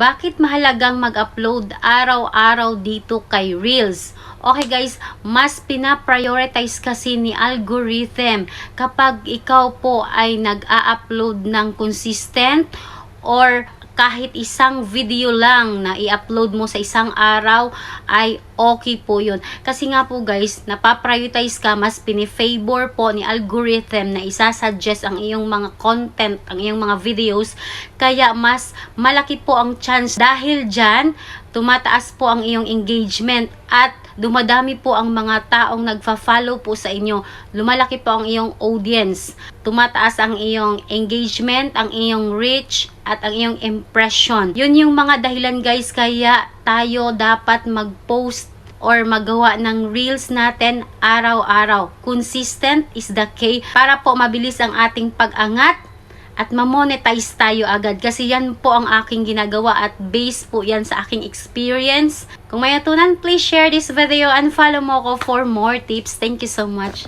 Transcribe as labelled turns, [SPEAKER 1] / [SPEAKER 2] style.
[SPEAKER 1] Bakit mahalagang mag-upload araw-araw dito kay Reels? Okay guys, mas pina-prioritize kasi ni algorithm kapag ikaw po ay nag-a-upload ng consistent or kahit isang video lang na i-upload mo sa isang araw ay okay po yun. Kasi nga po guys, napaprioritize ka, mas pinifavor po ni algorithm na isasuggest ang iyong mga content, ang iyong mga videos. Kaya mas malaki po ang chance dahil dyan, tumataas po ang iyong engagement at dumadami po ang mga taong nagfa-follow po sa inyo. Lumalaki po ang iyong audience. Tumataas ang iyong engagement, ang iyong reach, at ang iyong impression. Yun yung mga dahilan guys kaya tayo dapat mag-post or magawa ng reels natin araw-araw. Consistent is the key para po mabilis ang ating pag-angat at ma-monetize tayo agad kasi yan po ang aking ginagawa at base po yan sa aking experience. Kung may natunan, please share this video and follow mo ko for more tips. Thank you so much.